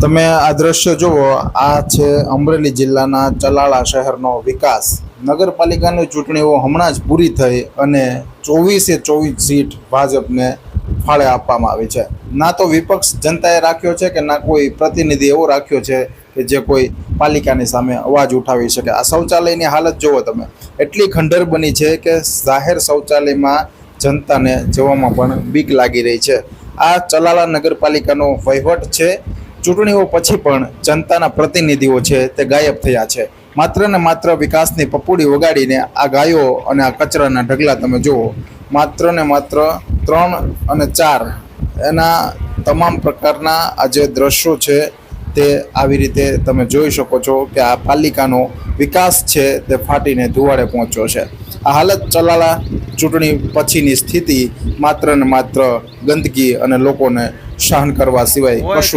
તમે આ દ્રશ્ય જુઓ, આ છે અમરેલી જિલ્લાના ચલાળા શહેરનો વિકાસ. નગરપાલિકાની ચૂંટણીઓ હમણાં જ પૂરી થઈ અને ચોવીસે ચોવીસ સીટ ભાજપને ફાળે આપવામાં આવી છે. ના તો વિપક્ષ જનતાએ રાખ્યો છે કે ના કોઈ પ્રતિનિધિ એવો રાખ્યો છે કે જે કોઈ પાલિકાની સામે અવાજ ઉઠાવી શકે. આ શૌચાલયની હાલત જુઓ તમે. એટલી ખંડર બની છે કે જાહેર શૌચાલયમાં જનતાને જવામાં પણ બીક લાગી રહી છે. આ ચલાલા નગરપાલિકાનો વહીવટ છે. ચૂંટણીઓ પછી પણ જનતાના પ્રતિનિધિઓ છે તે ગાયબ થયા છે. માત્ર ને માત્ર વિકાસની પપુડી વગાડીને આ ગાયો અને આ કચરાના ઢગલા તમે જુઓ. માત્ર ને માત્ર ત્રણ અને ચાર એના તમામ પ્રકારના આ જે દ્રશ્યો છે તે આવી રીતે તમે જોઈ શકો છો કે આ પાલિકાનો વિકાસ છે તે ફાટીને ધુવાડે પહોંચ્યો છે. આ હાલત ચલાલા ચૂંટણી પછીની સ્થિતિ માત્ર ને માત્ર ગંદકી અને લોકોને સહન કરવા સિવાય કશું